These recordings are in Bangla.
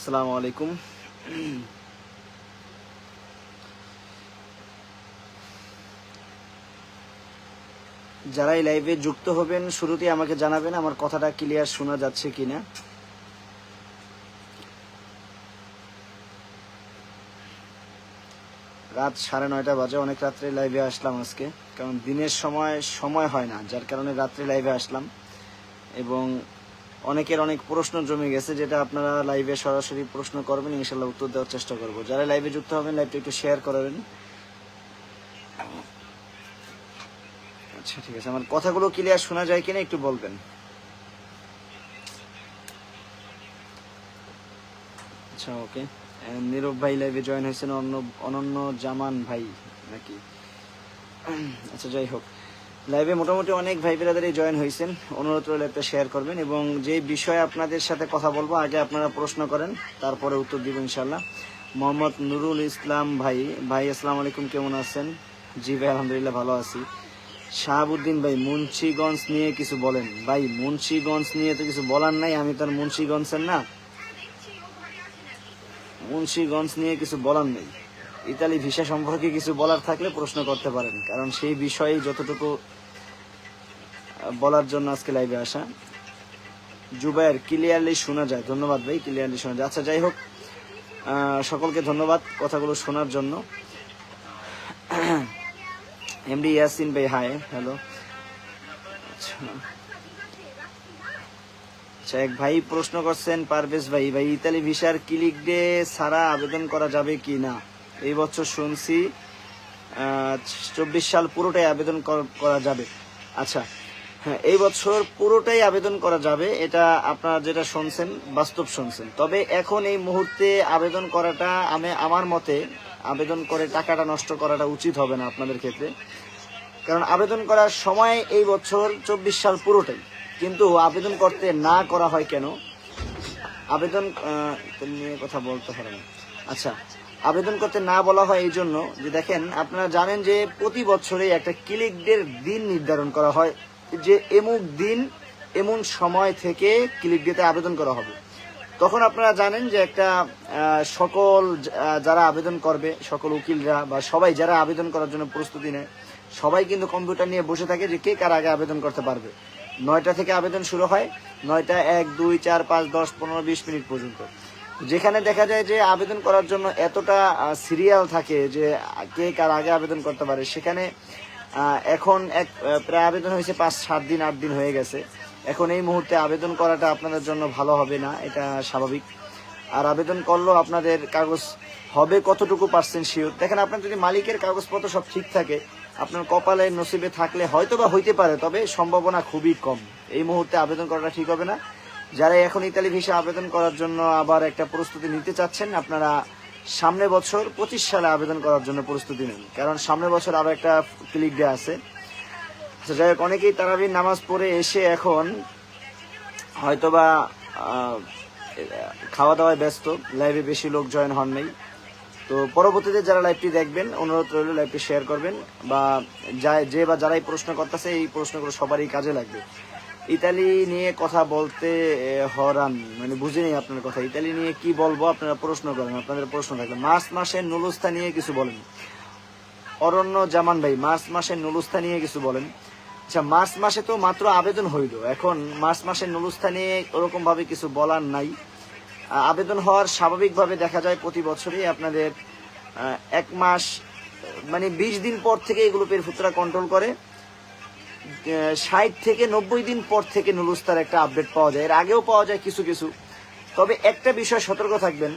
আসসালামু আলাইকুম। যারা এই লাইভে যুক্ত হবেন, শুরুতেই আমাকে জানাবেন আমার কথাটা ক্লিয়ার শোনা যাচ্ছে কিনা। রাত সাড়ে নয়টা বাজে, অনেক রাত্রে লাইভে আসলাম আজকে। কারণ দিনের সময় সময় হয় না, যার কারণে রাত্রে লাইভে আসলাম। এবং অনেকের অনেক প্রশ্ন জমে গেছে, যেটা আপনারা লাইভে সরাসরি প্রশ্ন করবেন, ইনশাল্লাহ উত্তর দেওয়ার চেষ্টা করব। যারা লাইভে যুক্ত হবেন লাইভটা একটু শেয়ার করবেন আচ্ছা ঠিক আছে। আমার কথাগুলো ক্লিয়ার শোনা যায় কিনা একটু বলবেন। আচ্ছা ওকে নীরব ভাই লাইভে জয়েন হয়েছেন অন্য অনন্য জামান ভাই, নাকি? আচ্ছা যাই হোক। লাইভে মোটামুটি অনেক ভাই বেরাদারি জয়েন হয়েছেন অনুরোধ রইল একটা শেয়ার করবেন এবং যে বিষয়ে আপনাদের সাথে কথা বলব, আগে আপনারা প্রশ্ন করেন, তারপরে উত্তর দিব ইনশাল্লাহ মোহাম্মদ নুরুল ইসলাম ভাই। ভাই, আসসালামু আলাইকুম, কেমন আছেন? জি ভাই, আলহামদুলিল্লাহ ভালো আছি। শাহাবুদ্দিন ভাই, মুন্সিগঞ্জ নিয়ে কিছু বলেন। ভাই, মুন্সিগঞ্জ নিয়ে তো কিছু বলার নাই, আমি তো আর মুন্সিগঞ্জের না। মুন্সিগঞ্জ নিয়ে কিছু বলার নেই। ইতালি ভিসা সম্পর্কে কিছু বলার থাকলে প্রশ্ন করতে পারেন। কারণ সেই বিষয়ে যতটুকু বলার জন্য আজকে লাইভে আসা। জুবাইর ক্লিয়ারলি শোনা যায়। ধন্যবাদ ভাই, ক্লিয়ারলি শোনা যায়। আচ্ছা যাই হোক সকলকে ধন্যবাদ কথাগুলো শোনার জন্য। এমডি ইয়াসিন ভাই হাই হ্যালো আচ্ছা। এক ভাই, প্রশ্ন করছেন পারভেজ ভাই ভাই, ইতালি ভিসার ক্লিক ডে ছাড়া আবেদন করা যাবে কি না? এই বছর শুনছি চব্বিশ সাল পুরোটাই আবেদন কর- যাবে। আচ্ছা হ্যাঁ এই বছর পুরোটাই আবেদন করা যাবে, এটা আপনারা যেটা শুনছেন, বাস্তব শুনছেন। তবে এখন এই মুহূর্তে আবেদন করাটা, আমি, আমার মতে আবেদন করে টাকাটা নষ্ট করাটা উচিত হবে না আপনাদের ক্ষেত্রে। কারণ আবেদন করার সময় এই বছর চব্বিশ সাল পুরোটাই। কিন্তু আবেদন করতে না করা হয় কেন? আবেদন নিয়ে কথা বলতে পারেন আচ্ছা আবেদন করতে না বলা হয় এই জন্য যে দেখেন, আপনারা জানেন যে প্রতি বছরে একটা ক্লিক ডের দিন নির্ধারণ করা হয় যে এমুক দিন এমন সময় থেকে ক্লিক ডেতে আবেদন করা হবে। তখন আপনারা জানেন যে একটা সকল যারা আবেদন করবে, সকল উকিলরা বা সবাই যারা আবেদন করার জন্য প্রস্তুতি নেয়, সবাই কিন্তু কম্পিউটার নিয়ে বসে থাকে যে কে কার আগে আবেদন করতে পারবে। নয়টা থেকে আবেদন শুরু হয়, নয়টা এক, দুই, চার, পাঁচ, দশ, পনেরো, বিশ মিনিট পর্যন্ত। যেখানে দেখা যায় যে আবেদন করার জন্য এতটা সিরিয়াল থাকে যে কে কার আগে আবেদন করতে পারে, সেখানে এখন এক প্রায় আবেদন হয়েছে পাঁচ, সাত দিন, আট দিন হয়ে গেছে। এখন এই মুহূর্তে আবেদন করাটা আপনাদের জন্য ভালো হবে না, এটা স্বাভাবিক। আর আবেদন করলেও আপনাদের কাগজ হবে কতটুকু পার্সেন্ট শিওর দেখেন, আপনার যদি মালিকের কাগজপত্র সব ঠিক থাকে, আপনার কপালে নসিবে থাকলে হয়তো বা হইতে পারে, তবে সম্ভাবনা খুবই কম। এই মুহূর্তে আবেদন করাটা ঠিক হবে না। যারা এখন ইতালি ভিসা আবেদন করার জন্য আবার একটা প্রস্তুতি নিতে চাচ্ছেন আপনারা সামনে বছর পঁচিশ সালে আবেদন করার জন্য প্রস্তুতি নিন। কারণ সামনে বছর আরও একটা ক্লিক ডে আছে। আচ্ছা, যাই হোক অনেকেই তারাবির নামাজ পড়ে এসে এখন হয়তোবা খাওয়া দাওয়ায় ব্যস্ত লাইভে বেশি লোক জয়েন হন নাই। তো পরবর্তীতে যারা লাইভটি দেখবেন অনুরোধ রইল লাইভটি শেয়ার করবেন বা যে বা যারাই প্রশ্ন করতেছে এই প্রশ্নগুলো সবারই কাজে লাগবে। ইতালি নিয়ে কথা বলতে হরান মানে বুঝিনি আপনার কথা। ইতালি নিয়ে কি বলব, আপনারা প্রশ্ন করেন, আপনাদের প্রশ্ন থাকবে মার্চ মাসের নুলুস্তা নিয়ে কিছু বলেন। অরণ্য জামান ভাই, মার্চ মাসের নুলুস্তা নিয়ে কিছু বলেন। আচ্ছা মার্চ মাসে তো মাত্র আবেদন হইল। এখন মার্চ মাসের নুলুস্তা নিয়ে ওরকম ভাবে কিছু বলার নাই। আবেদন হওয়ার স্বাভাবিকভাবে দেখা যায় প্রতি বছরই আপনাদের এক মাস মানে বিশ দিন পর থেকে এগুলো পেরফুতরা কন্ট্রোল করে। ষাট থেকে নব্বই দিন পর থেকে নুলুস্তার একটা আপডেট পাওয়া যায়। এর আগেও পাওয়া যায় কিছু কিছু। তবে একটা বিষয় সতর্ক থাকবেন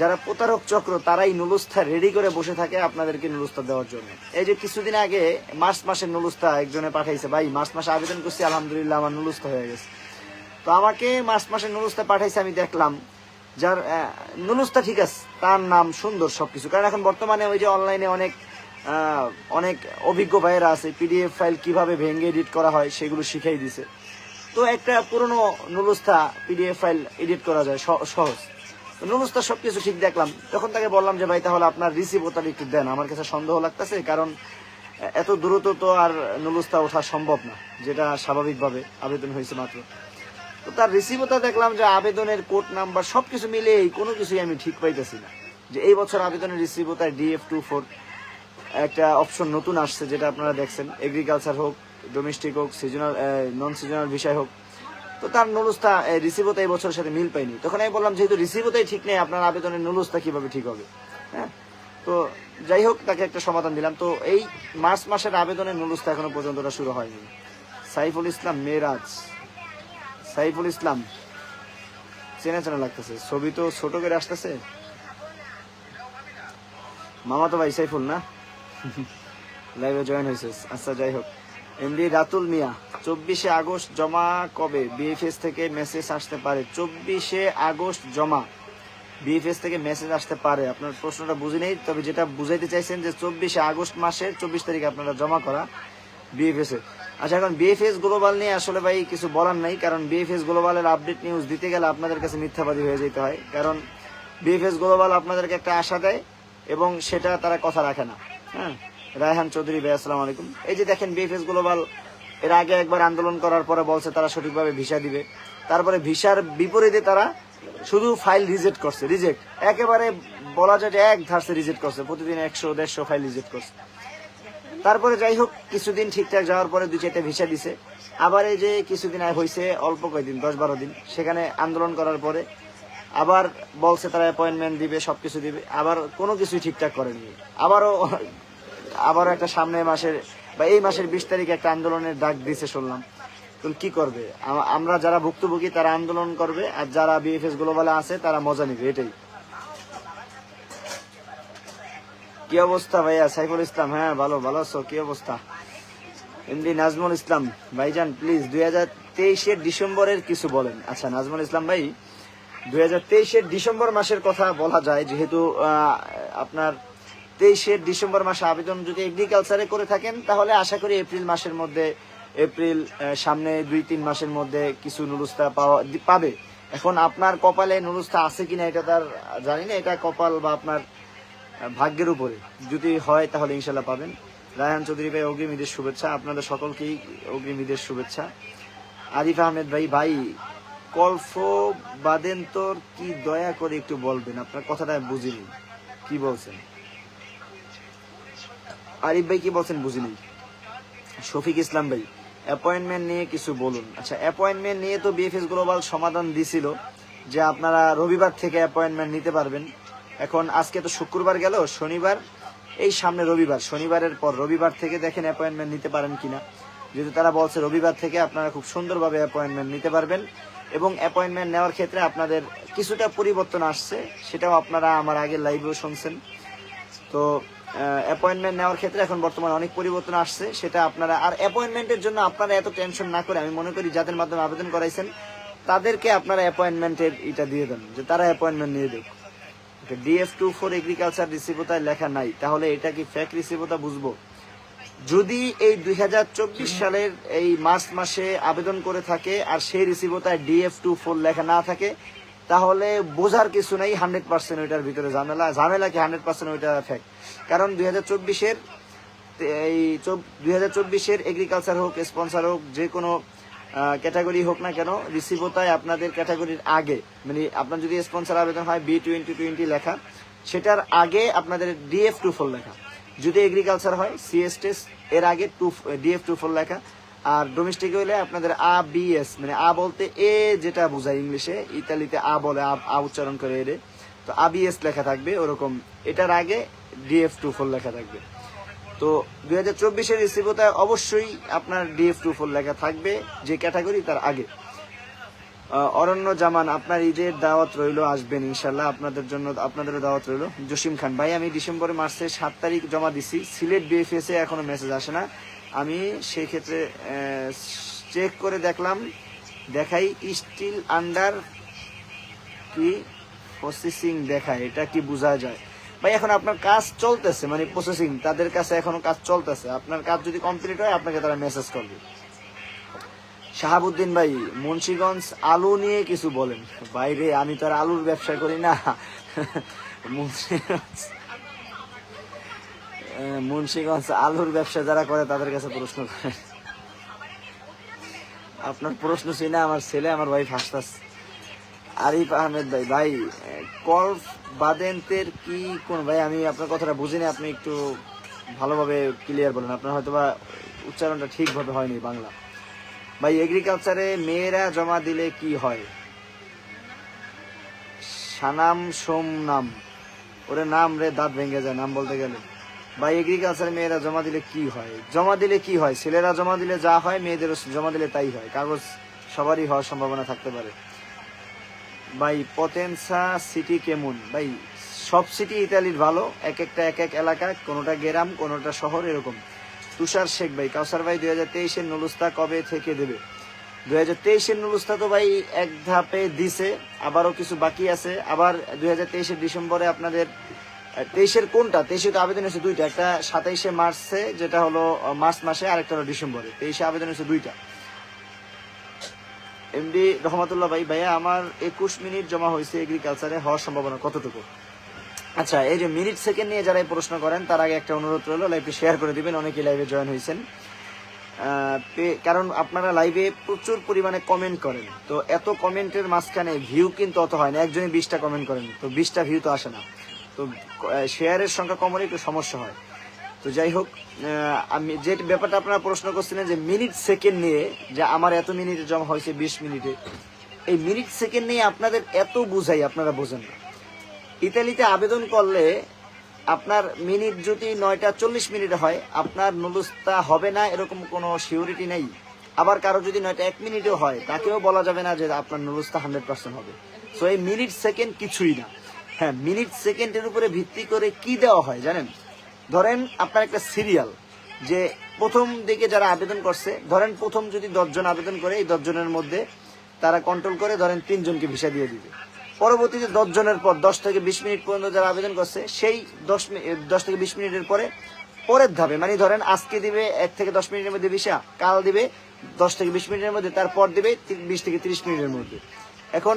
যারা প্রতারক চক্র তারাই নুলুস্থা রেডি করে বসে থাকে আপনাদেরকে নুলুস্তা দেওয়ার জন্য। এই যে কিছুদিন আগে মার্চ মাসের নুলুস্তা একজনে পাঠাইছে ভাই মার্চ মাসে আবেদন করছি আলহামদুলিল্লাহ আমার নুলুস্তা হয়ে গেছে। তো আমাকে মার্চ মাসের নুলুস্তা পাঠাইছে আমি দেখলাম যার আহ, নুলুস্তা ঠিক আছে তার নাম সুন্দর সবকিছু। কারণ এখন বর্তমানে ওই যে অনলাইনে অনেক অনেক অভিজ্ঞ ভাইয়েরা আছে পিডিএফ ফাইল কীভাবে ভেঙে এডিট করা হয় সেগুলো শিখাই দিছে। তো একটা পুরনো নুলুস্তা পিডিএফ ফাইল এডিট করা যায় সহজ। তো সব কিছু ঠিক দেখলাম। তখন তাকে বললাম যে, ভাই, তাহলে আপনার রিসিভ ওটা একটু দেন। আমার কাছে সন্দেহ লাগতেছে, কারণ এত দ্রুত তো আর নুলুস্তা ওঠা সম্ভব না, যেটা স্বাভাবিকভাবে আবেদন হয়েছে মাত্র। তো তার রিসিভটা দেখলাম যে, আবেদনের কোড নাম্বার সব কিছু মিলে কোনো কিছুই আমি ঠিক পাইতেছি না। যে এই বছর আবেদনের রিসিভতায় ডিএফ টু ফোর একটা অপশন নতুন আসছে যেটা আপনারা দেখছেন এগ্রিকালচার হোক ডোমেস্টিক হোক সিজনাল নন সিজনাল বিষয় হোক, তো তার নুলুস্তা রিসিভতা এই বছরের সাথে মিল পাইনি তখন আমি বললাম, যেহেতু রিসিভতাই ঠিক নেই, আপনার আবেদনের নুলুস্তা কীভাবে ঠিক হবে? হ্যাঁ? তো যাই হোক, তাকে একটা সমাধান দিলাম। তো এই মার্চ মাসের আবেদনের নুলুস্তা এখনও পর্যন্ত শুরু হয়নি। সাইফুল ইসলাম মেরাজ। সাইফুল ইসলাম, চেনা চেনা লাগতেছে। ছবি তো ছোট করে আসতেছে। মামা তো ভাই সাইফুল না? লাইভে জয়েন হয়েছে আচ্ছা যাই হোক। এমডি রাতুল মিয়া, চব্বিশে আগস্ট জমা কবে? বিএফএস থেকে মেসেজ আসতে পারে। চব্বিশে আগস্ট জমা। বিএফএস থেকে মেসেজ আসতে পারে। আপনার প্রশ্নটা বুঝি নেই, তবে যেটা বুঝাইতে চাইছেন যে চব্বিশে আগস্ট মাসের চব্বিশ তারিখে আপনারা জমা করা বিএফএস এ আচ্ছা এখন বিএফএস গ্লোবাল নিয়ে আসলে ভাই কিছু বলার নাই, কারণ বিএফএস গ্লোবালের আপডেট নিউজ দিতে গেলে আপনাদের কাছে মিথ্যাবাদী হয়ে যেতে হয়। কারণ বিএফএস গ্লোবাল আপনাদেরকে একটা আশা দেয় এবং সেটা তারা কথা রাখে না। হ্যাঁ রায়হান চৌধুরী ভাই, আসসালাম আলাইকুম। এই যে দেখেন বিএফএস গ্লোবাল এর আগে একবার আন্দোলন করার পরে বলছে তারা সঠিকভাবে ভিসা দিবে। তারপরে ভিসার বিপরীতে তারা শুধু ফাইল রিজেক্ট করছে, রিজেক্ট। একেবারে বলা যায় যে এক ধারসে রিজেক্ট করছে, প্রতিদিন একশো, দেড়শো ফাইল রিজেক্ট করছে। তারপরে যাই হোক, কিছুদিন ঠিকঠাক যাওয়ার পরে দুই চারটে ভিসা দিছে। আবার এই যে কিছুদিন হয়েছে অল্প কয়েকদিন দশ বারো দিন, সেখানে আন্দোলন করার পরে আবার বলছে তারা অ্যাপয়েন্টমেন্ট দিবে, সবকিছু দিবে, আবার কোনো কিছুই ঠিকঠাক করেনি। আবারও আবারও একটা সামনের মাসের, বা এই মাসের বিশ তারিখে একটা আন্দোলনের ডাক দিছে শুনলাম। তো কি করবে? আমরা যারা ভুক্তভোগী, তারা আন্দোলন করবে, আর যারা বিএফএস গ্লোবালে আছে, তারা মজা নিবে, এটাই। কি অবস্থা ভাইয়া? সাইফুল ইসলাম হ্যাঁ ভালো ভালো আছো? কি অবস্থা? এমডি নাজমুল ইসলাম, ভাইজান প্লিজ দুই হাজার তেইশের ডিসেম্বরের কিছু বলেন। আচ্ছা নাজমুল ইসলাম ভাই দুই হাজার তেইশের ডিসেম্বর মাসের কথা বলা যায়, যেহেতু আপনার তেইশের ডিসেম্বর মাসে আবেদন যদি এগ্রিকালচারে করে থাকেন, তাহলে আশা করি এপ্রিল মাসের মধ্যে, এপ্রিল সামনে দুই তিন মাসের মধ্যে কিছু নুরুস্তা পাওয়া, পাবে। এখন আপনার কপালে নুরুস্তা আছে কিনা এটা তার জানি না, এটা কপাল বা আপনার ভাগ্যের উপরে। যদি হয় তাহলে ইনশাল্লাহ পাবেন। রায়হান চৌধুরী ভাই, অগ্রিম ঈদের শুভেচ্ছা। আপনাদের সকলকেই অগ্রিম ঈদের শুভেচ্ছা। আরিফ আহমেদ ভাই ভাই কল্প বাদেন তোর কি দয়া করে একটু বলবেন? আপনার কথাটা বুঝিনি। কি বলছেন? আরিফ ভাই কি বলছেন বুঝিনি? শফিক ইসলাম ভাই অ্যাপয়েন্টমেন্ট নিয়ে কিছু বলুন। আচ্ছা অ্যাপয়েন্টমেন্ট নিয়ে তো বিএফএস গ্লোবাল সমাধান দিছিল যে আপনারা রবিবার থেকে অ্যাপয়েন্টমেন্ট নিতে পারবেন। এখন আজকে তো শুক্রবার গেল, শনিবার। এই সামনে রবিবার, শনিবারের পর রবিবার থেকে দেখেন অ্যাপয়েন্টমেন্ট নিতে পারেন কিনা। যেহেতু তারা বলছে রবিবার থেকে আপনারা খুব সুন্দরভাবে অ্যাপয়েন্টমেন্ট নিতে পারবেন। এবং অ্যাপয়েন্টমেন্ট নেওয়ার ক্ষেত্রে আপনাদের কিছুটা পরিবর্তন আসছে, সেটাও আপনারা আমার আগের লাইভেও শুনছেন। তো অ্যাপয়েন্টমেন্ট নেওয়ার ক্ষেত্রে এখন বর্তমানে অনেক পরিবর্তন আসছে, সেটা আপনারা, আর অ্যাপয়েন্টমেন্টের জন্য আপনারা এত টেনশন না করে, আমি মনে করি যাদের মাধ্যমে আবেদন করাইছেন, তাদেরকে আপনারা অ্যাপয়েন্টমেন্টের এটা দিয়ে দেন, যে তারা অ্যাপয়েন্টমেন্ট নিয়ে দেখ ডিএফ টু ফোর এগ্রিকালচার রিসিভতায় লেখা নাই, তাহলে এটা কি ফেক রিসিভতা বুঝব? যদি এই দুই হাজার চব্বিশ সালের এই মার্চ মাসে আবেদন করে থাকে আর সেই রিসিভতায় ডিএফ টু ফোর লেখা না থাকে, তাহলে বোঝার কিছু নেই হান্ড্রেড পার্সেন্ট ওইটার ভিতরে ঝামেলা। ঝামেলা কি হান্ড্রেড পার্সেন্ট ওইটা ফ্যাক্ট কারণ দুই হাজার চব্বিশের এই দুই হাজার চব্বিশের এগ্রিকালচার হোক স্পন্সার হোক, যে কোনো ক্যাটাগরি হোক না কেন রিসিভতায় আপনাদের ক্যাটাগরির আগে। মানে আপনার যদি স্পন্সার আবেদন হয় বি টোয়েন্টি টোয়েন্টি লেখা, সেটার আগে আপনাদের ডিএফ টু ফোর লেখা। যদি এগ্রিকালচার হয় সিএসটেস এর আগে টু ডিএফ টু ফোর লেখা। আর ডোমেস্টিক হইলে আপনাদের আ বিএস মানে আ বলতে এ যেটা বোঝায় ইংলিশে, ইতালিতে আ বলে, আ- উচ্চারণ করে এরে তো আ আবিএস লেখা থাকবে ওরকম। এটার আগে ডিএফ টু ফোর লেখা থাকবে। তো দুই হাজার চব্বিশের রিসিভতায় অবশ্যই আপনার ডিএফ টু ফোর লেখা থাকবে, যে ক্যাটাগরি তার আগে। অরণ্য জামান, আপনার ঈদের দাওয়াত রইল, আসবেন ইনশাল্লাহ আপনাদের জন্য, আপনাদেরও দাওয়াত রইল। জসিম খান, ভাই, আমি ডিসেম্বর মাসের সাত তারিখ জমা দিছি। সিলেট বিএফএস এ এখনও মেসেজ আসে না। আমি সেই ক্ষেত্রে চেক করে দেখলাম, দেখাই স্টিল আন্ডার কি প্রসেসিং দেখায়, এটা কি বোঝা যায়? ভাই, এখন আপনার কাজ চলতেছে মানে প্রসেসিং তাদের কাছে এখনও কাজ চলতেছে। আপনার কাজ যদি কমপ্লিট হয়, আপনাকে তারা মেসেজ করবে। শাহাবুদ্দিন ভাই, মুন্সিগঞ্জ আলু নিয়ে কিছু বলেন। বাইরে আমি তো আর আলুর ব্যবসা করি না। মুন্সিগঞ্জ মুন্সিগঞ্জ আলুর ব্যবসা যারা করে তাদের কাছে প্রশ্ন করেন। আপনার প্রশ্ন শুনে আমার ছেলে, আমার ওয়াইফ হাসতাছে। আরিফ আহমেদ ভাই ভাই কলফ বাদেন্তের কি কোন ভাই, আমি আপনার কথাটা বুঝিনি, আপনি একটু ভালোভাবে ক্লিয়ার বলেন। আপনার হয়তো বা উচ্চারণটা ঠিকভাবে হয়নি বাংলা। ভাই এগ্রিকালচারে মেয়েরা জমা দিলে কি হয়? সানাম সোম নাম। ওরে নাম রে, দাঁত ভেঙে যায় নাম বলতে গেলে। ভাই এগ্রিকালচারে মেয়েরা জমা দিলে কি হয়? জমা দিলে কি হয়? ছেলেরা জমা দিলে যা হয় মেয়েদেরও জমা দিলে তাই হয়। কাগজ সবারই হওয়ার সম্ভাবনা থাকতে পারে। ভাই, পতেন্সা সিটি কেমন? ভাই, সব সিটি ইতালির ভালো। এক একটা, এক এক এলাকা কোনোটা গ্রাম, কোনোটা শহর এরকম। তুষার শেখ ভাই, কাউসার ভাই দুই হাজার তেইশের নুলুস্তা কবে থেকে দেবে? দুই হাজার তেইশের নুলুস্তা তো ভাই এক ধাপে দিছে, আবারও কিছু বাকি আছে। আবার দুই হাজার তেইশের ডিসেম্বরে আপনাদের তেইশের কোনটা? তেইশে তো আবেদন হয়েছে দুইটা, একটা সাতাইশে মার্চে, যেটা হলো মার্চ মাসে, আরেকটা হলো ডিসেম্বরে। তেইশে আবেদন হয়েছে দুইটা। এমডি রহমতুল্লাহ ভাই, ভাইয়া, আমার একুশ মিনিট জমা হয়েছে এগ্রিকালচারে হওয়ার সম্ভাবনা কতটুকু? আচ্ছা এই যে মিনিট সেকেন্ড নিয়ে যারা প্রশ্ন করেন, তার আগে একটা অনুরোধ রইল লাইভে শেয়ার করে দিবেন, অনেকেই লাইভে জয়েন হয়েছেন কারণ আপনারা লাইভে প্রচুর পরিমাণে কমেন্ট করেন, তো এত কমেন্টের মাঝখানে ভিউ কিন্তু অত হয় না, একজনই বিশটা কমেন্ট করেন, তো বিশটা ভিউ তো আসে না। তো শেয়ারের সংখ্যা কম হলে একটু সমস্যা হয়। তো যাই হোক আমি যে ব্যাপারটা আপনারা প্রশ্ন করছিলেন যে মিনিট সেকেন্ড নিয়ে, যে আমার এত মিনিটে জমা হয়েছে বিশ মিনিটে এই মিনিট সেকেন্ড নিয়ে আপনাদের এত বুঝাই আপনারা বোঝেন না। ইতালিতে আবেদন করলে আপনার মিনিট যদি নয়টা চল্লিশ মিনিটে হয়, আপনার নুলুস্তা হবে না, এরকম কোনো সিউরিটি নেই। আবার কারও যদি নয়টা এক মিনিটও হয়, তাকেও বলা যাবে না যে আপনার নুলুস্তা হান্ড্রেড পার্সেন্ট হবে। সো এই মিনিট সেকেন্ড কিছুই না। হ্যাঁ মিনিট সেকেন্ডের উপরে ভিত্তি করে কি দেওয়া হয় জানেন? ধরেন আপনার একটা সিরিয়াল, যে প্রথম দিকে যারা আবেদন করছে, ধরেন প্রথম যদি দশজন আবেদন করে, এই দশজনের মধ্যে তারা কন্ট্রোল করে, ধরেন তিনজনকে ভিসা দিয়ে দিবে। পরবর্তীতে দশ জনের পর, দশ থেকে বিশ মিনিট পর্যন্ত যারা আবেদন করছে, সেই দশ দশ থেকে বিশ মিনিটের পরে পরের ধাপে মানে ধরেন আজকে দিবে এক থেকে দশ মিনিটের মধ্যে ভিসা, কাল দিবে দশ থেকে বিশ মিনিটের মধ্যে, তারপর দিবে বিশ থেকে তিরিশ মিনিটের মধ্যে। এখন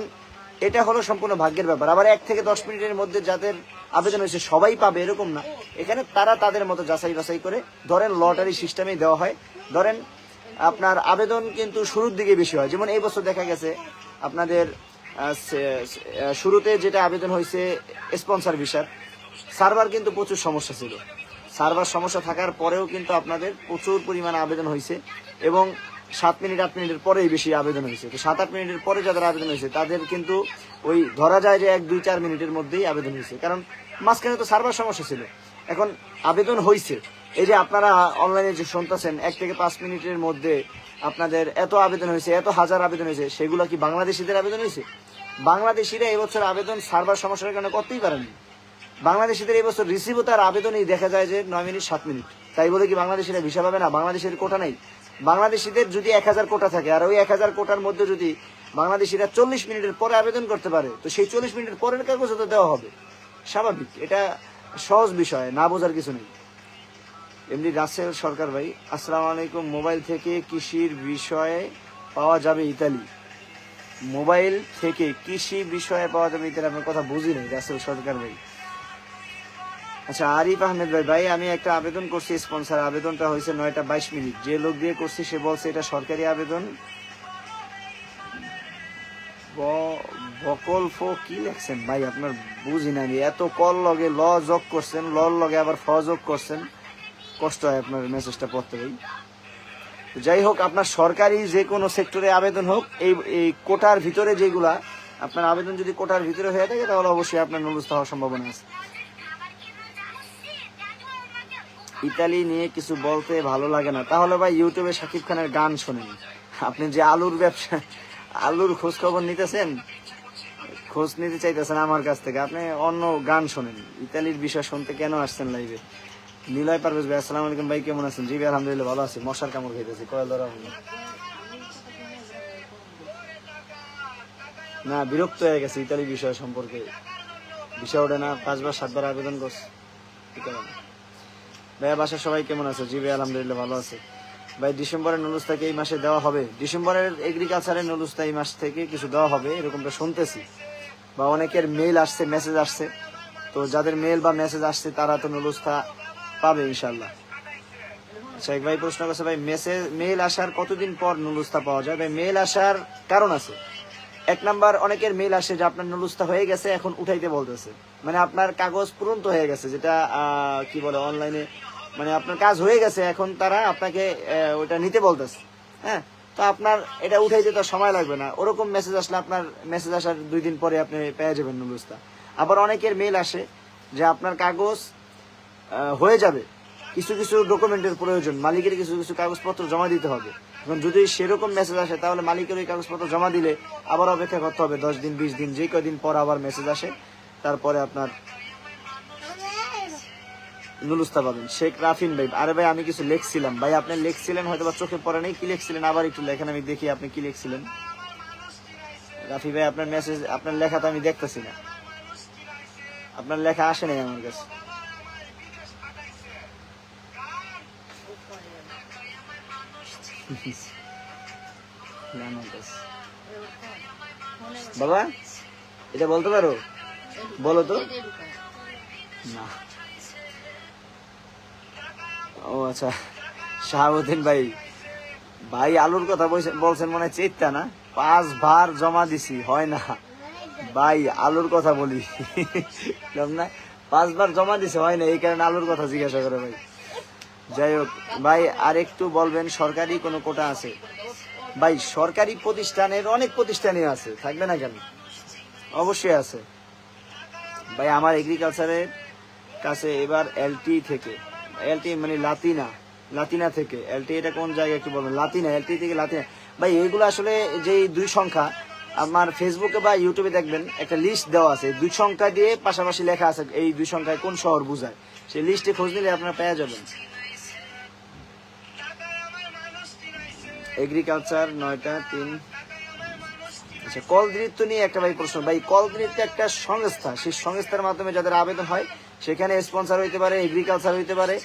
এটা হলো সম্পূর্ণ ভাগ্যের ব্যাপার। আবার এক থেকে দশ মিনিটের মধ্যে যাদের আবেদন হয়েছে, সবাই পাবে, এরকম না। এখানে তারা তাদের মতো যাচাই বাছাই করে, ধরেন লটারি সিস্টেমেই দেওয়া হয়। ধরেন আপনার আবেদন কিন্তু শুরুর দিকে বেশি হয়। যেমন এই বছর দেখা গেছে, আপনাদের শুরুতে যেটা আবেদন হয়েছে স্পন্সার ভিসার সার্ভার কিন্তু প্রচুর সমস্যা ছিল। সার্ভার সমস্যা থাকার পরেও কিন্তু আপনাদের প্রচুর পরিমাণে আবেদন হয়েছে এবং সাত মিনিট, আট মিনিটের পরেই বেশি আবেদন হয়েছে। তো সাত, আট মিনিটের পরে যাদের আবেদন হয়েছে, তাদের কিন্তু ওই ধরা যায় যে এক, দুই, চার মিনিটের মধ্যেই আবেদন হয়েছে। কারণ মাঝখানে তো সার্ভার সমস্যা ছিল। এখন আবেদন হয়েছে। এই যে আপনারা অনলাইনে যে শুনতেছেন, এক থেকে পাঁচ মিনিটের মধ্যে আপনাদের এত আবেদন হয়েছে, এত হাজার আবেদন হয়েছে, সেগুলো কি বাংলাদেশিদের আবেদন হয়েছে? বাংলাদেশিরা এবছর আবেদন সার্ভার সমস্যার কারণে করতেই পারেনি। বাংলাদেশিদের এই বছর রিসিভও তার আবেদনই দেখা যায় যে নয় মিনিট, সাত মিনিট। তাই বলে কি বাংলাদেশিরা ভিসা পাবে না? বাংলাদেশের কোটা নেই। বাংলাদেশিদের যদি এক হাজার কোটা থাকে, আর ওই এক হাজার কোটার মধ্যে যদি বাংলাদেশিরা চল্লিশ মিনিটের পরে আবেদন করতে পারে, তো সেই চল্লিশ মিনিটের পরের কাগজ তো দেওয়া হবে। স্বাভাবিক, এটা সহজ বিষয়, না বোঝার কিছু নেই। এমনি রাসেল সরকার ভাই, আসসালামু আলাইকুম। মোবাইল থেকে কৃষির বিষয়ে পাওয়া যাবে ইতালি। মোবাইল থেকে কৃষি বিষয়ে পাওয়া যাবে ইতালি, আপনার কথা বুঝি নাই, রাসেল সরকার ভাই। আচ্ছা আরিফ আহমেদ ভাই ভাই, আমি একটা আবেদন করছি স্পন্সর। আবেদনটা হয়েছে নয়টা বাইশ মিনিট। যে লোক দিয়ে করছি, সে বলছে এটা সরকারি আবেদন। ব- বকল ফো কি লেখছেন ভাই? আপনার বুঝি না এত কল লগে ল যোগ করছেন লর লগে আবার ফ যোগ করছেন। কষ্ট হয় আপনার মেসেজটা পড়তে। ভাই যাই হোক, আপনার সরকারি যে কোনো সেক্টরে আবেদন হোক, এই এই কোটার ভিতরে যেগুলা, আপনার আবেদন যদি কোটার ভিতরে হয়ে থাকে, তাহলে অবশ্যই আপনার নুলস্থ হওয়ার সম্ভাবনা আছে। ইতালি নিয়ে কিছু বলতে ভালো লাগে না। তাহলে ভাই ইউটিউবে শাকিব খানের গান শোনেন। আপনি যে আলুর ব্যবসা, আলুর খোঁজ খবর নিতেছেন, খোঁজ নিতে চাইতেছেন আমার কাছ থেকে, আপনি অন্য গান শোনেন। ইতালির বিষয় শুনতে কেন আসছেন লাইভে নিলয় পারভেজ ভাই, আসসালামু আলাইকুম ভাই, কেমন আছেন? জি ভাই, আলহামদুলিল্লাহ, ভালো আছি। মশার কামড় খাইতেছি কয়েল ধরা না, বিরক্ত হয়ে গেছে, ইতালি বিষয় সম্পর্কে। বিষয় ওঠে না, পাঁচবার, সাতবার আবেদন করছে। ভাইয়া, বাসার সবাই কেমন আছে? জি ভাই, আলহামদুলিল্লাহ, ভালো আছে। ভাই, ডিসেম্বরের নুলুস্তাকে এই মাসে দেওয়া হবে। ডিসেম্বরের এগ্রিকালচারের নুলুস্তা এই মাস থেকে কিছু দেওয়া হবে, এরকমটা শুনতেছি। বা অনেকের মেল আসছে মেসেজ আসছে। তো যাদের মেল বা মেসেজ আসছে, তারা তো নুলুস্তা পাবে ইনশাল্লাহ আচ্ছা এক ভাই প্রশ্ন করছে, ভাই মেসেজ মেল আসার কতদিন পর নুলুস্তা পাওয়া যায়? ভাই, মেল আসার কারণ আছে। এক নাম্বার, অনেকের মেল আসে যে আপনার নুলুস্তা হয়ে গেছে, এখন উঠাইতে বলতেছে। মানে আপনার কাগজ পূরন্ত হয়ে গেছে, যেটা কি বলে, অনলাইনে মানে আপনার কাজ হয়ে গেছে, এখন তারা আপনাকে ওটা নিতে বলতেছে। হ্যাঁ? তো আপনার এটা উঠাইতে তো সময় লাগবে না। ওরকম মেসেজ আসলে আপনার মেসেজ আসার দুই দিন পরে আপনি পেয়ে যাবেন নুলুস্তা। আবার অনেকের মেল আসে যে আপনার কাগজ হয়ে যাবে। কিছু কিছু ডকুমেন্টের প্রয়োজন, মালিকের কিছু কিছু কাগজপত্র জমা দিতে হবে। এখন যদি সেরকম মেসেজ আসে, তাহলে মালিকের ওই কাগজপত্র জমা দিলে আবার অপেক্ষা করতে হবে দশ দিন, বিশ দিন, যে কদিন পর আবার মেসেজ আসে, তারপরে আপনার নুলুস্তা পাবেন। শেখ রাফিন ভাই, আরে ভাই, আমি কিছু লিখছিলাম। ভাই, আপনি লিখছিলেন হয়তো বা চোখে পড়ে নেই, কি লিখছিলেন? আবার একটু লেখেন, আমি দেখি আপনি কি লিখছিলেন। রাফি ভাই, আপনার মেসেজ আপনার লেখা তো আমি দেখতেছি না। আপনার লেখা আসে নাই আমার কাছে না, আমার কাছে। বাবা এটা বলতে পারো? বলো তো। না। ও আচ্ছা শাহাবুদ্দিন ভাই। ভাই আলুর কথা বলছেন- বলছেন মনে হয় চেতা না? পাঁচ বার জমা দিছি হয় না। ভাই আলুর কথা বলি। না পাঁচবার জমা দিছে হয় না এই কারণে আলুর কথা জিজ্ঞাসা করে ভাই। যাই হোক ভাই আর একটু বলবেন, সরকারি কোনো কোটা আছে? ভাই, সরকারি প্রতিষ্ঠানের অনেক প্রতিষ্ঠানই আছে, থাকবে না কেন? অবশ্যই আছে। ভাই, আমার এগ্রিকালচারের কাছে এবার এলটি থেকে এলটি মানে লাতিনা লাতিনা থেকে এলটি এটা কোন জায়গায় একটু বলবেন? লাতিনা এলটি থেকে লাতিনা। ভাই এইগুলো আসলে যে দুই সংখ্যা, আমার ফেসবুকে বা ইউটিউবে দেখবেন, একটা লিস্ট দেওয়া আছে। দুই সংখ্যা দিয়ে পাশাপাশি লেখা আছে এই দুই সংখ্যায় কোন শহর বোঝায়। সেই লিস্টে খোঁজ নিলে আপনারা পেয়ে যাবেন। এগ্রিকালচার নয়টা তিন। আচ্ছা কল দৃত্ব নিয়ে একটা ভাই প্রশ্ন। ভাই কল দৃত্ব একটা সংস্থা সেই সংস্থার মাধ্যমে যাদের আবেদন হয় সেখানে স্পন্সর হইতে পারে এগ্রিকালচার হইতে পারে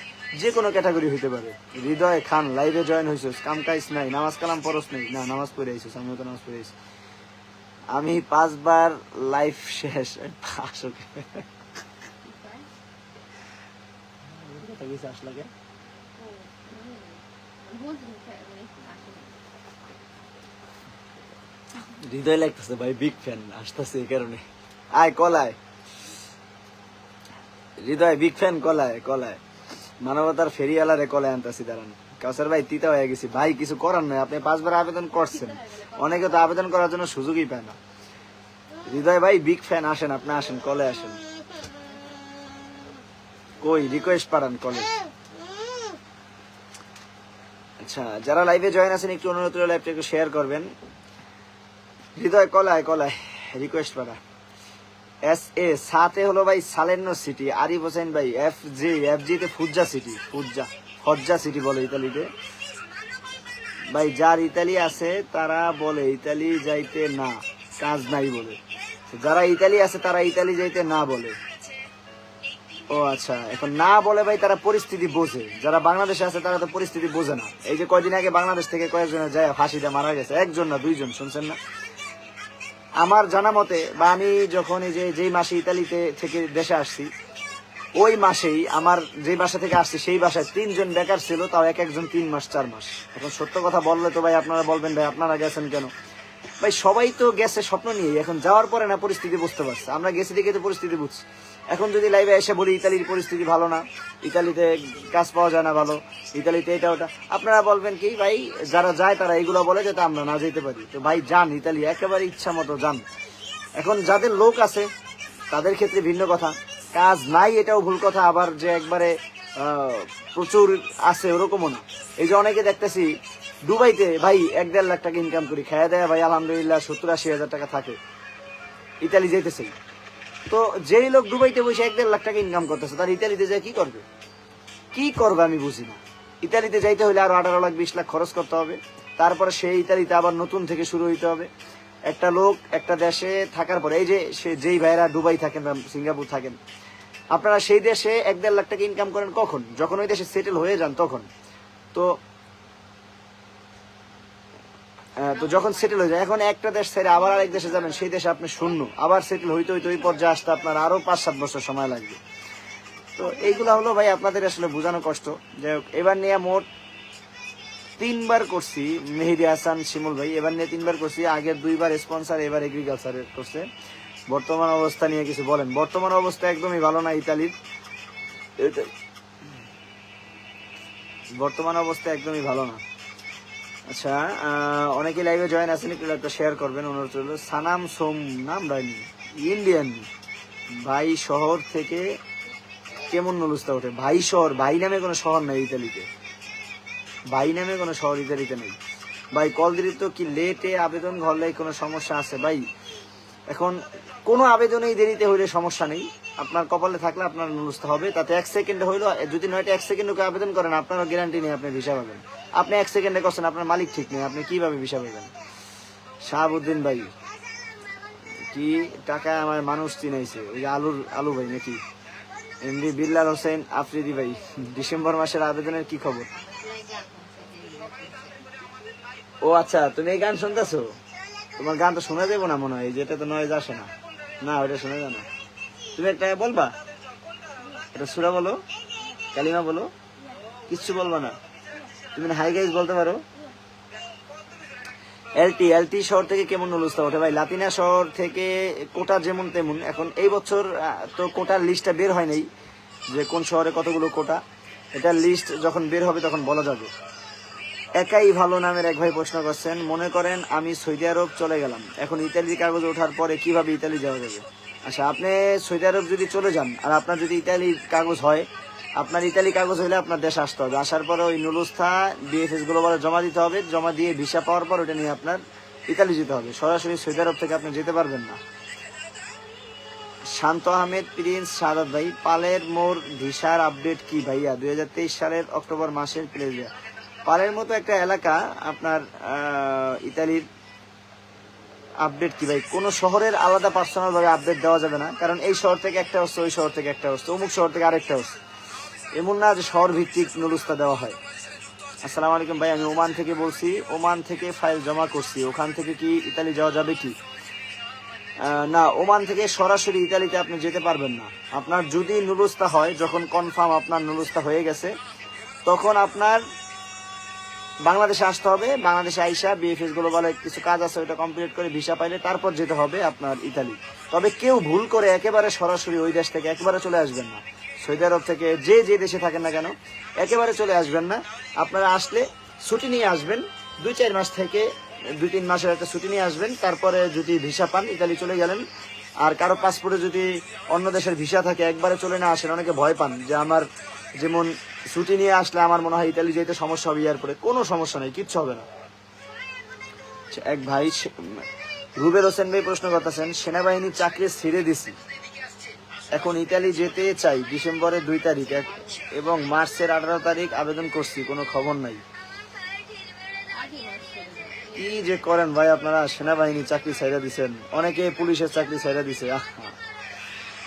যে কোনো ক্যাটাগরি হইতে পারে। হৃদয় খান লাইভে জয়েন হয়েছিস কাম কাইস নাই নামাজ কালাম পরস নেই। না নামাজ পড়ে আইছিস আমিও তো নামাজ পড়ে আইছি। আমি পাঁচবার লাইফ শেষ আসলে আসলে হৃদয় লাগতেছে ভাই বিগ ফ্যান আসতেছে এই কারণে। আয়, কলায়। হৃদয় বিগ ফ্যান কলায় কলায়। মানবতার ফেরিওয়ালারে কলায় আনতেছি, দাঁড়ান। কাউসার ভাই, তিতা হয়ে গেছি। ভাই, কিছু করার নয় আপনি পাঁচবার আবেদন করছেন। অনেকে তো আবেদন করার জন্য সুযোগই পায় না। হৃদয় ভাই বিগ ফ্যান আসেন, আপনি আসেন, কলে আসেন। কই রিকোয়েস্ট পাঠান কলে। আচ্ছা যারা লাইভে জয়েন আছেন, একটু অনুরোধ লাইভটা একটু শেয়ার করবেন। হৃদয় কলায় কলায় রিকোয়েস্ট পাঠা এস এ সাথে হলো ভাই সালেন্ন সিটি আরিফ হোসেন ভাই এফ জি এফ জি তে ফুজ্জা সিটি ফুজ্জা, ফজ্জা সিটি বলে ইতালিতে। ভাই যার ইতালি আছে, তারা বলে ইতালি যাইতে না, কাজ নাই বলে। যারা ইতালি আছে, তারা ইতালি যাইতে না বলে। ও আচ্ছা এখন না বলে ভাই তারা পরিস্থিতি বোঝে। যারা বাংলাদেশে আছে, তারা তো পরিস্থিতি বোঝে না। এই যে কয়দিন আগে বাংলাদেশ থেকে কয়েকজনে যায় ফাঁসিতে মারা গেছে, একজন না দুইজন, শুনছেন না? আমার জানা মতে, বা আমি যখন এই যে, যেই মাসে ইতালিতে থেকে দেশে আসছি, ওই মাসেই আমার যে বাসা থেকে আসছি, সেই বাসায় তিনজন বেকার ছিল, তাও এক একজন তিন মাস, চার মাস। এখন সত্য কথা বললে তো ভাই, আপনারা বলবেন ভাই, আপনারা গেছেন কেন? ভাই, সবাই তো গেছে স্বপ্ন নিয়ে এখন যাওয়ার পরে না, পরিস্থিতি বুঝতে পারছে। আমরা গেছি দেখে তো পরিস্থিতি বুঝছি। এখন যদি লাইভে এসে বলি ইতালির পরিস্থিতি ভালো না, ইতালিতে কাজ পাওয়া যায় না ভালো, ইতালিতে এটা ওটা, আপনারা বলবেন কি, ভাই, যারা যায় তারা এগুলো বলে যাতে আমরা না যেতে পারি। তো ভাই, যান, ইতালি একেবারে ইচ্ছা মতো যান। এখন যাদের লোক আছে, তাদের ক্ষেত্রে ভিন্ন কথা। কাজ নাই এটাও ভুল কথা, আবার যে একবারে প্রচুর আছে ওরকমও না। এই যে অনেকে দেখতেছি, দুবাইতে, ভাই, এক দেড় লাখ টাকা ইনকাম করি খাওয়া দেয়, ভাই, আলহামদুলিল্লাহ, সত্তর আশি হাজার টাকা থাকে। ইতালি যেতেছে। তো যেই লোক দুবাইতে বসে এক দেড় লাখ টাকা ইনকাম করতেছে, তার ইতালিতে যায় কি করবে? কি করবে আমি বুঝি না। ইতালিতে যাইতে হলে আরও আঠারো লাখ, বিশ লাখ খরচ করতে হবে। তারপরে সেই ইতালিতে আবার নতুন থেকে শুরু হইতে হবে। একটা লোক একটা দেশে থাকার পরে, এই যে সে যেই ভাইরা দুবাই থাকেন বা সিঙ্গাপুর থাকেন, আপনারা সেই দেশে এক দেড় লাখ টাকা ইনকাম করেন কখন? যখন ওই দেশে সেটেল হয়ে যান তখন। তো তো যখন সেটেল হয়ে যায়, এখন একটা দেশ ছেড়ে আবার আরেক দেশে যাবেন, সেই দেশে আপনি শূন্য। আবার সেটেল হইতে হইতে ওই পর্যায়ে আসতে আপনার আরও পাঁচ সাত বছর সময় লাগবে। তো এইগুলো হলো ভাই আপনাদের আসলে বোঝানো কষ্ট। যাই হোক, এবার নিয়ে মোট তিনবার করছি, মেহেদি হাসান, শিমুল ভাই, এবার নিয়ে তিনবার করছি আগের দুইবার স্পন্সর এবার এগ্রিকালচারের করছে। বর্তমান অবস্থা নিয়ে কিছু বলেন। বর্তমান অবস্থা একদমই ভালো না ইতালির। বর্তমান অবস্থা একদমই ভালো না। আচ্ছা অনেকে লাইভে জয়েন আছেন, একটু লাইভটা শেয়ার করবেন, অনুরোধ রইল। সানাম সোম নাম রাইনি ইন্ডিয়ান ভাই শহর থেকে কেমন নলুস্তা ওঠে? ভাই শহর, ভাই নামে কোনো শহর নাই ইতালিতে। ভাই নামে কোনো শহর ইতালিতে নেই। ভাই, কল দিলি তো কি লেটে আবেদন ঘরলে কোনো সমস্যা আছে? ভাই, এখন কোনো আবেদনেই দেরিতে হইলে সমস্যা নেই। আপনার কপালে থাকলে আপনার নুলুস্তা হবে। তাতে এক সেকেন্ডে হইল যদি নয়টা এক সেকেন্ডে আবেদন করেন, আপনারও গ্যারান্টি নেই আপনি ভিসা পাবেন। আপনি এক সেকেন্ডে করছেন, আপনার মালিক ঠিক নেই, আপনি কীভাবে ভিসা পাবেন? শাহাবুদ্দিন ভাই, কি টাকায় আমার মানুষ চিনাইছে? ওই আলুর, আলু ভাই নাকি? এমডি বিল্লাল হোসেন আফ্রিদি ভাই, ডিসেম্বর মাসের আবেদনের কি খবর? ও আচ্ছা তুমি এই গান শুনতেছো? তোমার গান তো শোনা যাব না মনে হয় যেটা তো নয় আসে না। না, ওইটা শোনা যায় না। তুমি একটা বলবা? এটা সুরা বলো, কালিমা বলো, কিচ্ছু বলবা না। তুমি হাই গাইজ বলতে পারো। এলটি এলটি শহর থেকে কেমন অবস্থা ওঠে ভাই? লাতিনা শহর থেকে কোটা যেমন তেমন। এখন এই বছর তো কোটার লিস্টটা বের হয় নাই যে কোন শহরে কতগুলো কোটা। এটার লিস্ট যখন বের হবে তখন বলা যাবে। একাই ভালো নামের এক ভাই প্রশ্ন করছেন, মনে করেন আমি সৌদি আরব চলে গেলাম। এখন ইতালি কাগজ ওঠার পরে কীভাবে ইতালি যাওয়া যাবে? আচ্ছা আপনি সৌদি আরব যদি চলে যান, আর আপনার যদি ইতালি কাগজ হয়, আপনার ইতালি কাগজ হলে আপনার দেশে আসতে হবে। আসার পরে ওই নুলুস্থা বিএফএসগুলো বলে জমা দিতে হবে, জমা দিয়ে ভিসা পাওয়ার পর ওটা নিয়ে আপনার ইতালি যেতে হবে। সরাসরি সৌদি আরব থেকে আপনি যেতে পারবেন না। শান্ত আহমেদ, প্রিন্স সাদাত ভাই, পালের মোর ভিসার আপডেট কি ভাইয়া? দুই হাজার তেইশ সালের অক্টোবর মাসের প্লেজিয়া পালের মতো একটা এলাকা আপনার ইতালির আপডেট কি ভাই? কোন শহরের আলাদা পার্সোনাল ভাবে আপডেট দেওয়া যাবে না। কারণ এই শহর থেকে একটা হচ্ছে, ওই শহর থেকে একটা হচ্ছে, অমুক শহর থেকে আরেকটা হচ্ছে। এমন না যে শহর ভিত্তিক নুলুস্তা দেওয়া হয়। আসসালামু আলাইকুম ভাই, আমি ওমান থেকে বলছি। ওমান থেকে ফাইল জমা করছি। ওখান থেকে কি ইতালি যাওয়া যাবে কি? না, ওমান থেকে সরাসরি ইতালিতে আপনি যেতে পারবেন না। আপনার যদি নুলুস্তা হয়, যখন কনফার্ম আপনার নুলুস্তা হয়ে গেছে, তখন আপনার বাংলাদেশে আসতে হবে, বাংলাদেশে আইসা বিএফএসগুলো বলে কিছু কাজ আছে ওটা কমপ্লিট করে ভিসা পাইলে তারপর যেতে হবে আপনার ইতালি তবে কেউ ভুল করে একেবারে সরাসরি ওই দেশ থেকে একেবারে চলে আসবেন না। সৌদি আরব থেকে যে যে দেশে থাকেন না কেন, একেবারে চলে আসবেন না। আপনারা আসলে ছুটি নিয়ে আসবেন, দুই চার মাস থেকে দুই তিন মাসের একটা ছুটি নিয়ে আসবেন, তারপরে যদি ভিসা পান ইতালি চলে গেলেন। আর কারও পাসপোর্টে যদি অন্য দেশের ভিসা থাকে, একবারে চলে না আসেন, অনেকে ভয় পান যে আমার যেমন ছুটি নিয়ে আসলে আমার মনে হয় ইতালি যেতে সমস্যা হবে ইয়ার পরে কোনো সমস্যা নেই, কিচ্ছু হবে না। এক ভাই রুবেল হোসেন ভাই প্রশ্ন করতেছেন, সেনাবাহিনীর চাকরি ছেড়ে দিছি। এখন ইতালি যেতে চাই, ডিসেম্বরের দুই তারিখ এবং মার্চের আঠারো তারিখ আবেদন করছি, কোনো খবর নাই। কি যে করেন ভাই আপনারা, সেনাবাহিনী চাকরি ছাইরা দিছেন। অনেকে পুলিশের চাকরি ছাইরা দিছে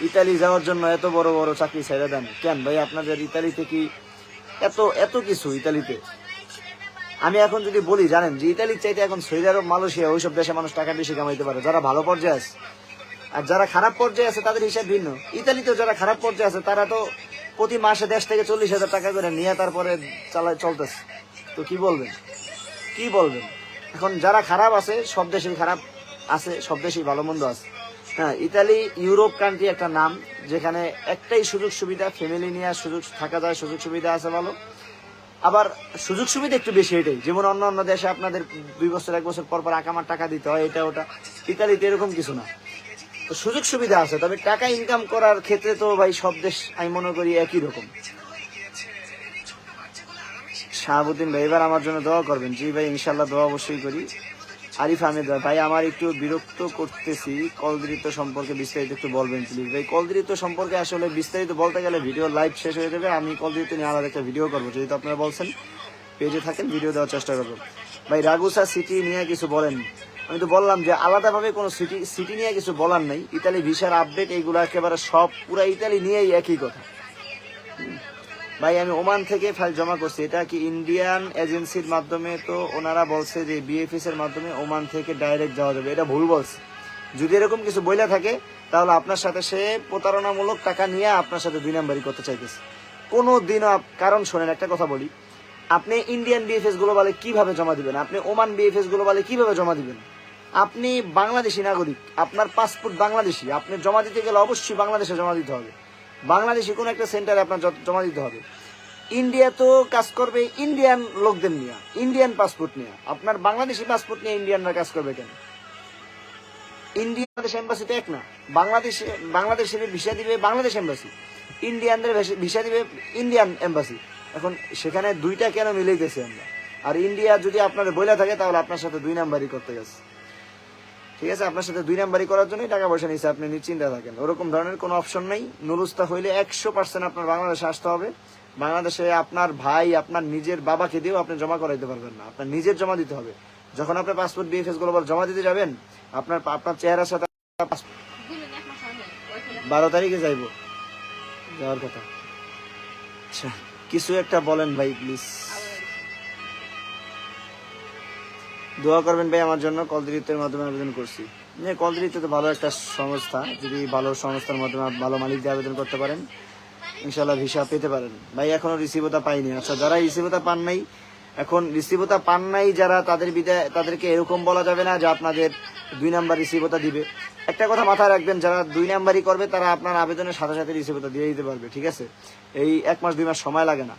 ইতালি যাওয়ার জন্য এত বড় বড় চাকরি ছাইরা দেন। কেন ভাই, আপনাদের ইতালিতে কি এত এত কিছু ইতালিতে। আমি এখন যদি বলি, জানেন যে ইতালির চাইতে এখন সৌদি আরব, মালয়েশিয়া ওইসব দেশে মানুষ টাকা বেশি কামাইতে পারে, যারা ভালো পর্যায়ে আছে। আর যারা খারাপ পর্যায়ে আছে, তাদের হিসাব ভিন্ন। ইতালিতেও যারা খারাপ পর্যায়ে আছে, তারা তো প্রতি মাসে দেশ থেকে চল্লিশ হাজার টাকা করে নিয়ে তারপরে চালায়, চলতেছে। তো কি বলবেন? কি বলবেন? এখন যারা খারাপ আছে, সব দেশেই খারাপ আছে, সব দেশেই ভালো মন্দ আছে। হ্যাঁ ইতালি, ইউরোপ কান্ট্রি একটা নাম, যেখানে একটাই সুযোগ সুবিধা ফ্যামিলি নিয়ে সুযোগ, থাকা যায়, সুযোগ সুবিধা আছে ভালো। আবার সুযোগ সুবিধা একটু বেশি এটাই, যেমন অন্য অন্য দেশে আপনাদের দুই বছর, এক বছর পর পর আকামার টাকা দিতে হয়, এটা, ওটা। ইতালিতে এরকম কিছু না। তো সুযোগ সুবিধা আছে, তবে টাকা ইনকাম করার ক্ষেত্রে তো ভাই সব দেশ, আমি মনে করি একই রকম। শাহাবুদ্দিন ভাই, এবার আমার জন্য দোয়া করবেন। জি ভাই ইনশাল্লাহ দোয়া অবশ্যই করি। আরিফ আহমেদ ভাই, ভাই আমার একটু বিরক্ত করতেছি। কলদৃত্য সম্পর্কে বিস্তারিত একটু বলবেন প্লিজ ভাই কলদৃত্য সম্পর্কে আসলে বিস্তারিত বলতে গেলে ভিডিও লাইভ শেষ হয়ে যাবে। আমি কলদৃত্য নিয়ে আলাদা একটা ভিডিও করব। যেহেতু আপনারা বলছেন পেজে থাকেন ভিডিও দেওয়ার চেষ্টা করব। ভাই রাগুসা সিটি নিয়ে কিছু বলেন। আমি তো বললাম যে আলাদাভাবে কোনো সিটি সিটি নিয়ে কিছু বলার নাই। ইতালি ভিসার আপডেট এইগুলো একেবারে সব পুরা ইতালি নিয়েই একই কথা। ভাই, আমি ওমান থেকে ফাইল জমা করছি। এটা কি ইন্ডিয়ান এজেন্সির মাধ্যমে? তো ওনারা বলছে যে বিএফএস এর মাধ্যমে ওমান থেকে ডাইরেক্ট যাওয়া যাবে। এটা ভুল বলছে। যদি এরকম কিছু বইলা থাকে, তাহলে আপনার সাথে সে প্রতারণামূলক টাকা নিয়ে আপনার সাথে দুই নাম্বারই করতে চাইতেছে। কোনো দিনও কারণ শোনেন, একটা কথা বলি। আপনি ইন্ডিয়ান বিএফএস গ্লোবালে কীভাবে জমা দিবেন? আপনি ওমান বিএফএস গ্লোবালে কীভাবে জমা দিবেন? আপনি বাংলাদেশি নাগরিক, আপনার পাসপোর্ট বাংলাদেশি, আপনি জমা দিতে গেলে অবশ্যই বাংলাদেশে জমা দিতে হবে। বাংলাদেশি কোনো একটা সেন্টারে আপনার জমা দিতে হবে। ইন্ডিয়া তো কাজ করবে ইন্ডিয়ান লোকদের নিয়ে ইন্ডিয়ান পাসপোর্ট নিয়ে। আপনার বাংলাদেশি পাসপোর্ট নিয়ে ইন্ডিয়ানরা কাজ করবে কেন? ইন্ডিয়া এম্বাসি তো এক না। বাংলাদেশে বাংলাদেশের ভিসা দিবে বাংলাদেশ এম্বাসি ইন্ডিয়ানদের ভিসা দিবে ইন্ডিয়ান এম্বাসি এখন সেখানে দুইটা কেন মিলাইতেছি আমরা? আর ইন্ডিয়া যদি আপনার বইলা থাকে, তাহলে আপনার সাথে দুই নাম্বারই করতে গেছে। ঠিক আছে আপনার সাথে দুই নাম্বারই করার জন্যই টাকা পয়সা নিচ্ছে আপনি নিশ্চিন্তে থাকেন। ওরকম ধরনের কোনো অপশন নেই। নুরুস্তা হইলে একশো পার্সেন্ট আপনার বাংলাদেশে আসতে হবে। বাংলাদেশে আপনার ভাই আপনার নিজের বাবাকে দিয়েও আপনি জমা করাইতে পারবেন না। আপনার নিজের জমা দিতে হবে। যখন আপনি পাসপোর্ট বিএফএস গ্লোবাল জমা দিতে যাবেন আপনার আপনার চেহারার সাথে বারো তারিখে যাইব। যাওয়ার কথা। আচ্ছা কিছু একটা বলেন ভাই প্লিজ দোয়া করবেন ভাই আমার জন্য। কলদিরিতের মাধ্যমে আবেদন করছি। যে কলদিরিতে তো ভালো একটা সংস্থা। যদি ভালো সংস্থার মাধ্যমে ভালো মালিক দিয়ে আবেদন করতে পারেন ইনশাল্লাহ ভিসা পেতে পারেন। ভাই এখনও রিসিভতা পাইনি। আচ্ছা যারা রিসিভতা পান নাই, এখন রিসিভতা পান নাই, যারা তাদের বিদায় তাদেরকে এরকম বলা যাবে না যে আপনাদের দুই নাম্বার রিসিভতা দিবে। একটা কথা মাথায় রাখবেন, যারা দুই নাম্বারই করবে, তারা আপনার আবেদনের সাথে সাথে রিসিভতা দিয়ে দিতে পারবে, ঠিক আছে? এই এক মাস, দুই মাস সময় লাগে না।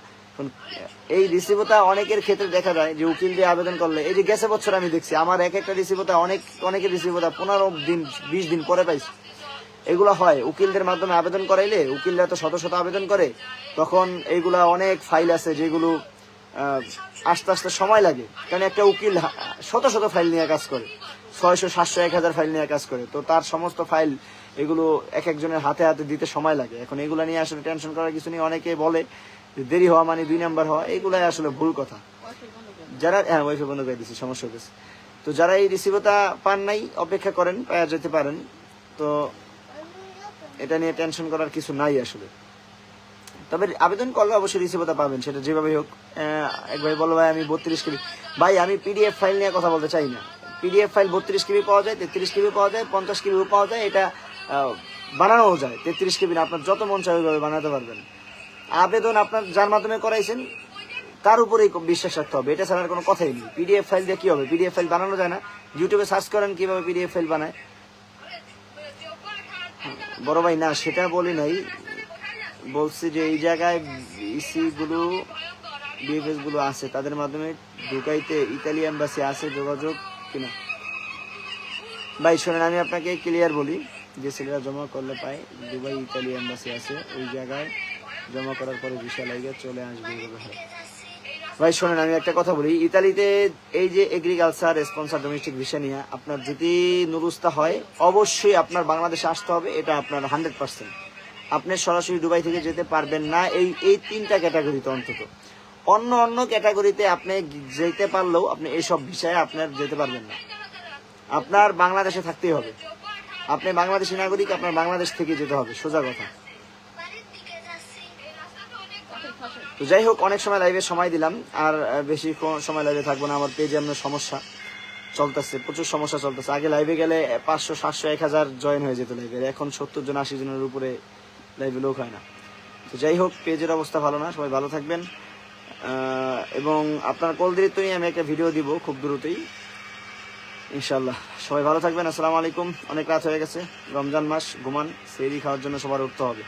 এই রিসিভতা অনেকের ক্ষেত্রে দেখা যায় যে উকিল দিয়ে আবেদন করলে, এই যে গেছে বছর আমি দেখছি, আমার এক একটা রিসিভতা অনেক, অনেকের রিসিভতা পনেরো দিন, বিশ দিন পরে পাইছি। এগুলো হয়, উকিলদের মাধ্যমে আবেদন করাইলে, উকিলরা তো শত শত আবেদন করে, তখন এইগুলা অনেক ফাইল আছে যেগুলো আস্তে আস্তে সময় লাগে। কারণ একটা উকিল শত শত ফাইল নিয়ে কাজ করে, ছয়শো, সাতশো, এক হাজার ফাইল নিয়ে কাজ করে, তো তার সমস্ত ফাইল এগুলো এক একজনের হাতে হাতে দিতে সময় লাগে। এখন এগুলো নিয়ে আসলে টেনশন করার কিছু নেই, অনেকে বলে দেরি হওয়া মানে দুই নাম্বার হওয়া, এগুলাই আসলে ভুল কথা। যারা হ্যাঁ ওয়াইফাই বন্ধ করে দিচ্ছি সমস্যা হয়েছে তো যারা এই রিসিভতা পান নাই, অপেক্ষা করেন পাওয়া যেতে পারেন। তো এটা নিয়ে টেনশন করার কিছু নাই আসলে। তবে আবেদন করলে অবশ্যই রিসিভতা পাবেন, সেটা যেভাবে হোক। এক ভাই বলো ভাই, আমি বত্রিশ কেবি ভাই, আমি পিডিএফ ফাইল নিয়ে কথা বলতে চাই না। পিডিএফ ফাইল বত্রিশ কেবি পাওয়া যায়, তেত্রিশ কেবি পাওয়া যায়, পঞ্চাশ কেবিও পাওয়া যায়, এটা বানানোও যায়। তেত্রিশ কেবি না, আপনার যত মন চাই ওইভাবে বানাতে পারবেন। আবেদন আপনার যার মাধ্যমে করাইছেন, তার উপরেই বিশ্বাস রাখতে হবে। এটা ছাড়ার কোনো কথাই নেই। পিডিএফ ফাইল দিয়ে কি হবে? পিডিএফ ফাইল বানানো যায় না। ইউটিউবে সার্চ করেন কীভাবে পিডিএফ ফাইল বানায়। বড় ভাই, না, সেটা বলি নাই। বলছি যে এই জায়গায় ইসি গুলো বিএফএসগুলো আছে, তাদের মাধ্যমে ঢুকাইতে ইতালি এম্বাসি আছে যোগাযোগ কিনা? ভাই, শোনেন, আমি আপনাকে ক্লিয়ার বলি, যে ছেলেরা জমা করলে পায়, দুবাই ইতালি এম্বাসি আছে, ওই জায়গায় জমা করার পরে ভিসা লাগিয়ে চলে আসবে। ভাই, শোনেন, আমি একটা কথা বলি। ইতালিতে এই যে এগ্রিকালচার স্পন্সার ডোমেস্টিক ভিসা নিয়ে আপনার যদি নুরুস্তা হয়, অবশ্যই আপনার বাংলাদেশে আসতে হবে। এটা আপনার হান্ড্রেড পার্সেন্ট আপনি সরাসরি দুবাই থেকে যেতে পারবেন না এই এই তিনটা ক্যাটাগরিতে অন্তত। অন্য অন্য ক্যাটাগরিতে আপনি যেতে পারলেও আপনি এইসব বিষয়ে আপনার যেতে পারবেন না। আপনার বাংলাদেশে থাকতেই হবে। আপনি বাংলাদেশি নাগরিক, আপনার বাংলাদেশ থেকে যেতে হবে। সোজা কথা তাতে ফসল তো যাই হোক, অনেক সময় লাইভে সময় দিলাম, আর বেশি সময় লাইভে থাকব না, আমার পেজে আপনার সমস্যা চলতেছে, প্রচুর সমস্যা চলতেছে। আগে লাইভে গেলে পাঁচশো, সাতশো, এক হাজার জয়েন হয়ে যেত লাইভে এখন সত্তর জন, আশি জনের উপরে লাইভে লোক হয় না। তো যাই হোক পেজের অবস্থা ভালো না, সবাই ভালো থাকবেন। এবং আপনার কল নিয়ে আমি একটা ভিডিও দিব খুব দ্রুতই। ইনশাল্লাহ সবাই ভালো থাকবেন, আসসালামু আলাইকুম। অনেক রাত হয়ে গেছে, রমজান মাস, ঘুমান সেরি খাওয়ার জন্য সবার উঠতে হবে।